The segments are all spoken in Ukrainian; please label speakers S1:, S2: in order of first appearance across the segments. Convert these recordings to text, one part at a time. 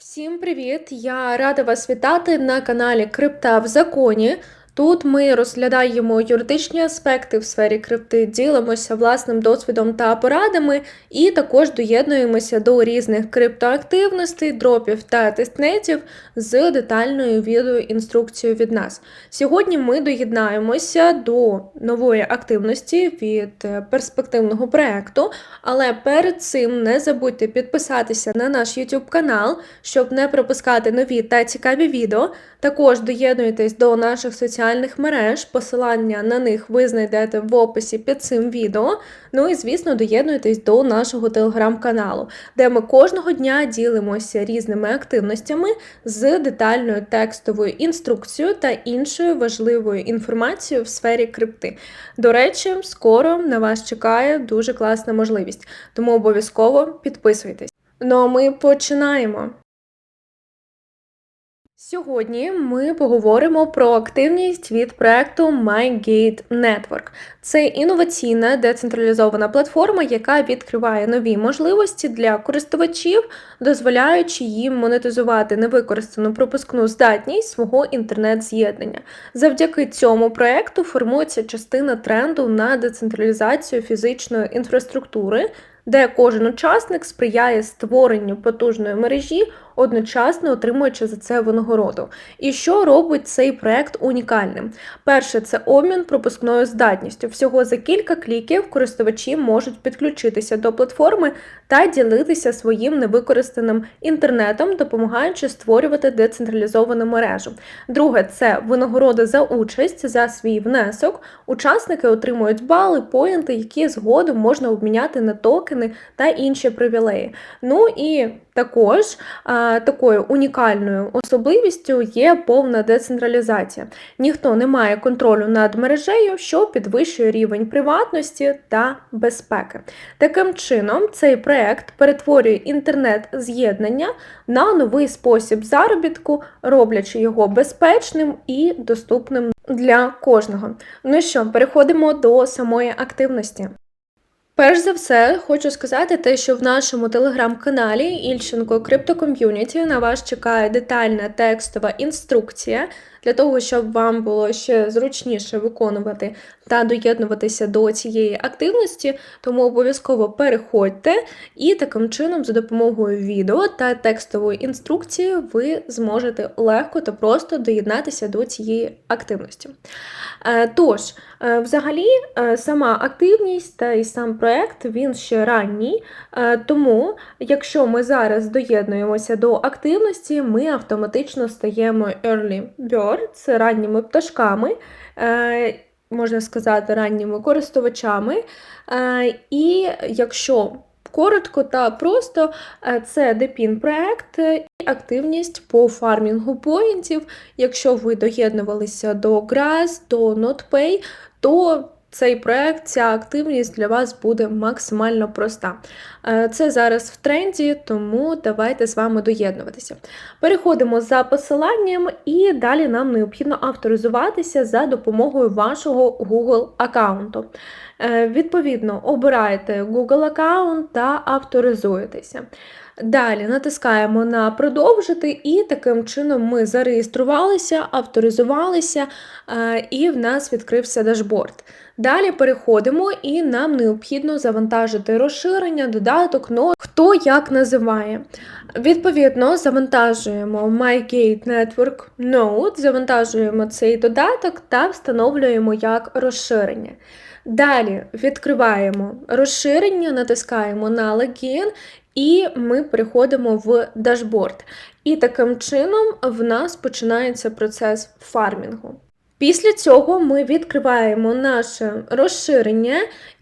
S1: Всім привіт! Я рада вас вітати на каналі Крипта в законі. Тут ми розглядаємо юридичні аспекти в сфері крипти, ділимося власним досвідом та порадами, і також доєднуємося до різних криптоактивностей, дропів та тестнетів з детальною відеоінструкцією від нас. Сьогодні ми доєднаємося до нової активності від перспективного проекту, але перед цим не забудьте підписатися на наш YouTube канал, щоб не пропускати нові та цікаві відео. Також доєднуйтесь до наших соціальних мереж, посилання на них ви знайдете в описі під цим відео. Ну і, звісно, доєднуйтесь до нашого телеграм-каналу, де ми кожного дня ділимося різними активностями з детальною текстовою інструкцією та іншою важливою інформацією в сфері крипти. До речі, скоро на вас чекає дуже класна можливість, тому обов'язково підписуйтесь. Ну а ми починаємо. Сьогодні ми поговоримо про активність від проекту MyGate Network. Це інноваційна децентралізована платформа, яка відкриває нові можливості для користувачів, дозволяючи їм монетизувати невикористану пропускну здатність свого інтернет-з'єднання. Завдяки цьому проекту формується частина тренду на децентралізацію фізичної інфраструктури, де кожен учасник сприяє створенню потужної мережі одночасно отримуючи за це винагороду. І що робить цей проект унікальним? Перше, це обмін пропускною здатністю. Всього за кілька кліків користувачі можуть підключитися до платформи та ділитися своїм невикористаним інтернетом, допомагаючи створювати децентралізовану мережу. Друге, це винагорода за участь за свій внесок. Учасники отримують бали, поінти, які згодом можна обміняти на токени та інші привілеї. Ну і також такою унікальною особливістю є повна децентралізація. Ніхто не має контролю над мережею, що підвищує рівень приватності та безпеки. Таким чином, цей проект перетворює інтернет-з'єднання на новий спосіб заробітку, роблячи його безпечним і доступним для кожного. Ну що, переходимо до самої активності. Перш за все, хочу сказати те, що в нашому телеграм-каналі Ільченко Криптоком'юніті на вас чекає детальна текстова інструкція для того, щоб вам було ще зручніше виконувати та доєднуватися до цієї активності, тому обов'язково переходьте і таким чином, за допомогою відео та текстової інструкції, ви зможете легко та просто доєднатися до цієї активності. Е, тож, е, взагалі, е, сама активність та і сам проект він ще ранній, тому, якщо ми зараз доєднуємося до активності, ми автоматично стаємо early birds, ранніми пташками можна сказати, ранніми користувачами. Е, і якщо коротко та просто, е, це депін проект і активність по фармінгу поінтів. Якщо ви доєднувалися до Grass, до NotPay, то цей проект, ця активність для вас буде максимально проста. Е, це зараз в тренді, тому давайте з вами доєднуватися. Переходимо за посиланням, і далі нам необхідно авторизуватися за допомогою вашого Google аккаунту. Е, відповідно, обираєте Google аккаунт та авторизуєтеся. Далі натискаємо на продовжити, і таким чином ми зареєструвалися, авторизувалися, е, і в нас відкрився дашборд. Далі переходимо і нам необхідно завантажити розширення, додаток, но хто як називає. Відповідно, завантажуємо MyGate Network Node, завантажуємо цей додаток та встановлюємо як розширення. Далі відкриваємо розширення, натискаємо на логін і ми переходимо в дашборд. І таким чином в нас починається процес фармінгу. Після цього ми відкриваємо наше розширення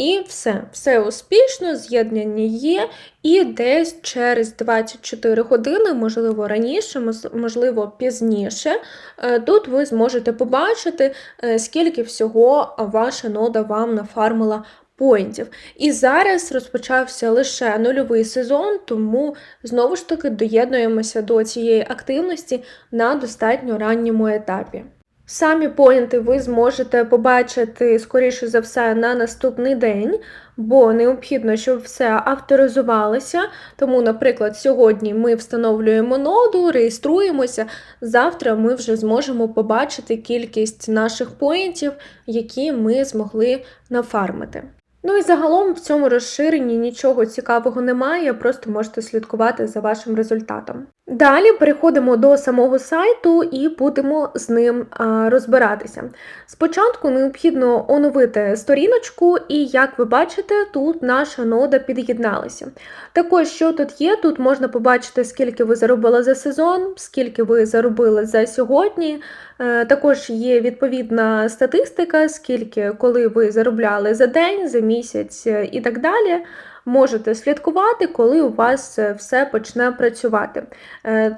S1: і все, все успішно, з'єднання є, і десь через 24 години, можливо, раніше, можливо, пізніше, е, тут ви зможете побачити, е, скільки всього ваша нода вам нафармила поінтів. І зараз розпочався лише нульовий сезон, тому знову ж таки доєднуємося до цієї активності на достатньо ранньому етапі. Самі поінти ви зможете побачити, скоріше за все, на наступний день, бо необхідно, щоб все авторизувалося. Тому, наприклад, сьогодні ми встановлюємо ноду, реєструємося. Завтра ми вже зможемо побачити кількість наших поінтів, які ми змогли нафармити. Ну і загалом в цьому розширенні нічого цікавого немає, просто можете слідкувати за вашим результатом. Далі переходимо до самого сайту і будемо з ним розбиратися. Спочатку необхідно оновити сторіночку, і як ви бачите, тут наша нода під'єдналася. Також, що тут є, тут можна побачити, скільки ви заробили за сезон, скільки ви заробили за сьогодні. Е, Також є відповідна статистика, скільки коли ви заробляли за день, за місяць е, і так далі. Можете слідкувати, коли у вас е, все почне працювати.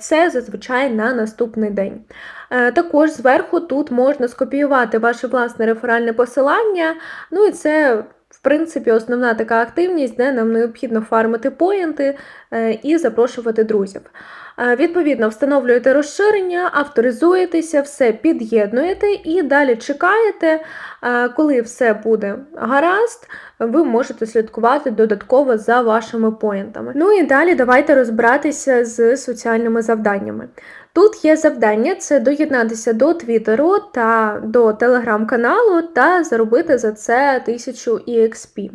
S1: Це зазвичай на наступний день. Також зверху тут можна скопіювати ваше власне реферальне посилання. Ну і це, в принципі, основна така активність, де нам необхідно фармити поінти е, і запрошувати друзів. Е, Відповідно, встановлюєте розширення, авторизуєтеся, все під'єднуєте і далі чекаєте, е, коли все буде гаразд, ви можете слідкувати додатково за вашими поінтами. Ну і далі давайте розбиратися з соціальними завданнями. Тут є завдання це доєднатися до Твіттеру та до телеграм-каналу та заробити за це 1000 EXP.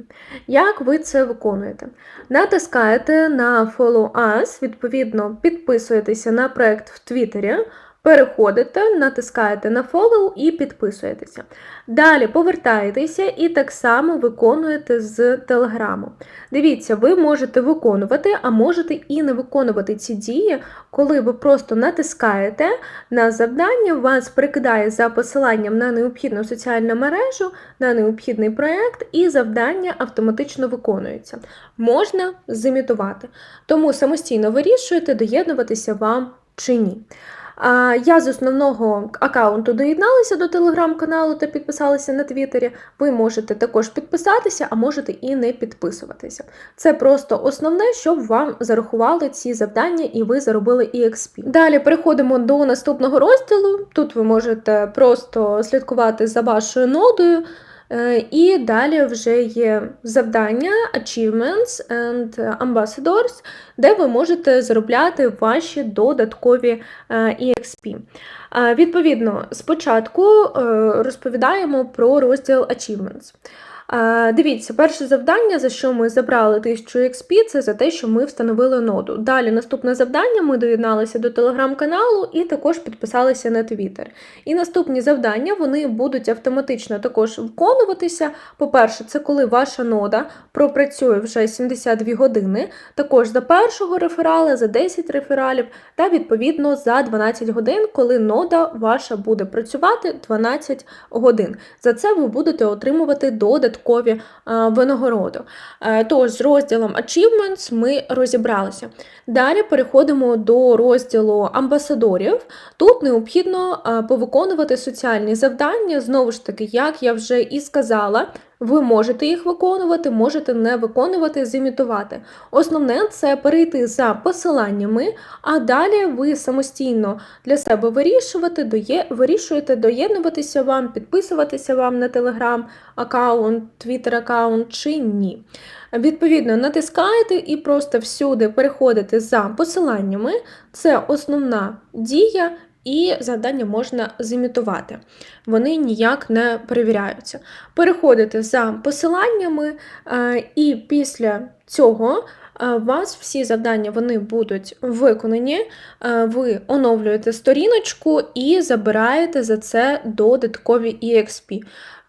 S1: Як ви це виконуєте? Натискаєте на Follow Us, відповідно, підписуєтеся на проект в Твіттері. Переходите, натискаєте на follow і підписуєтеся. Далі повертаєтеся і так само виконуєте з телеграму. Дивіться, ви можете виконувати, а можете і не виконувати ці дії, коли ви просто натискаєте на завдання, вас прикидає за посиланням на необхідну соціальну мережу, на необхідний проєкт, і завдання автоматично виконується. Можна зімітувати. Тому самостійно вирішуєте, доєднуватися вам чи ні. А, Я з основного аккаунту доєдналася до телеграм-каналу та підписалася на Твіттері. Ви можете також підписатися, а можете і не підписуватися. Це просто основне, щоб вам зарахували ці завдання і ви заробили EXP. Далі переходимо до наступного розділу. Тут ви можете просто слідкувати за вашою нодою. Е, І далі вже є завдання Achievements and Ambassadors, де ви можете заробляти ваші додаткові е, EXP. Е, Відповідно, спочатку розповідаємо про розділ Achievements. Дивіться, перше завдання, за що ми забрали 1000 XP, це за те, що ми встановили ноду. Далі наступне завдання, ми доєдналися до телеграм-каналу і також підписалися на Twitter. І наступні завдання вони будуть автоматично також виконуватися. По-перше, це коли ваша нода пропрацює вже 72 години, також за першого реферала, за 10 рефералів, та відповідно за 12 годин, коли нода ваша буде працювати 12 годин. За це ви будете отримувати додаткові а, винагороду. Е, Тож, з розділом Achievements ми розібралися. Далі переходимо до розділу амбасадорів. Тут необхідно повиконувати соціальні завдання. Знову ж таки, як я вже і сказала, ви можете їх виконувати, можете не виконувати, зімітувати. Основне це перейти за посиланнями, а далі ви самостійно для себе вирішувати, доє... вирішуєте доєднуватися вам, підписуватися вам на телеграм аккаунт, твіттер аккаунт чи ні. Відповідно, натискаєте і просто всюди переходите за посиланнями. Це основна дія. І завдання можна зімітувати. Вони ніяк не перевіряються. Переходите за посиланнями, е, і після цього е, у вас всі завдання вони будуть виконані. Е, Ви оновлюєте сторіночку і забираєте за це додаткові EXP.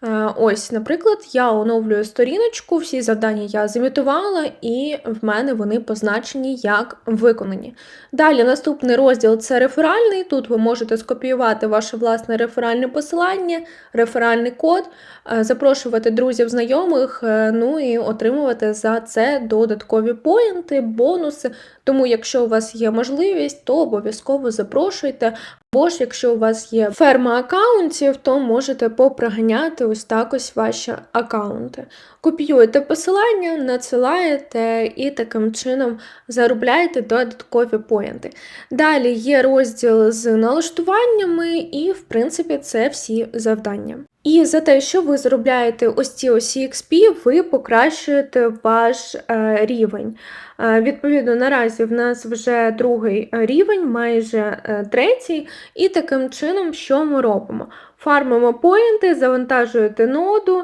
S1: Е, Ось, наприклад, я оновлюю сторіночку, всі завдання я зімітувала, і в мене вони позначені як виконані. Далі наступний розділ це реферальний. Тут ви можете скопіювати ваше власне реферальне посилання, реферальний код, е, запрошувати друзів, знайомих, е, ну і отримувати за це додаткові поінти, бонуси. Тому, якщо у вас є можливість, то обов'язково запрошуйте. Або ж, якщо у вас є ферма аккаунтів, то можете попроганяти ось так ось ваші аккаунти. Копіюєте посилання, надсилаєте і таким чином заробляєте додаткові поінти. Далі є розділ з налаштуваннями, і, в принципі, це всі завдання. І за те, що ви заробляєте ось ці ось XP, ви покращуєте ваш е, рівень. Е, відповідно, наразі в нас вже другий е, рівень, майже третій, і таким чином, що ми робимо? Фармимо поінти, завантажуєте ноду,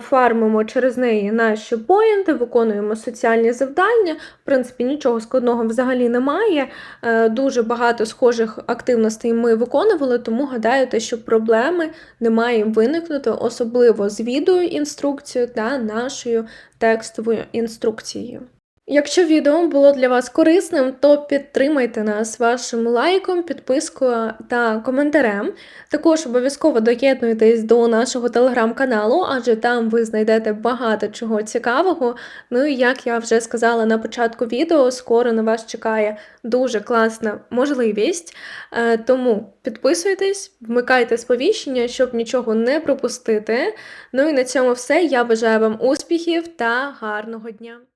S1: фармимо через неї наші поінти, виконуємо соціальні завдання. В принципі, нічого складного взагалі немає. Е, Дуже багато схожих активностей ми виконували, тому гадаю, те, що проблеми не має виникнути, особливо з відеоінструкцією та нашою текстовою інструкцією. Якщо відео було для вас корисним, то підтримайте нас вашим лайком, підпискою та коментарем. Також обов'язково доєднуйтесь до нашого телеграм-каналу, адже там ви знайдете багато чого цікавого. Ну і як я вже сказала на початку відео, скоро на вас чекає дуже класна можливість. Е, Тому підписуйтесь, вмикайте сповіщення, щоб нічого не пропустити. Ну і на цьому все. Я бажаю вам успіхів та гарного дня!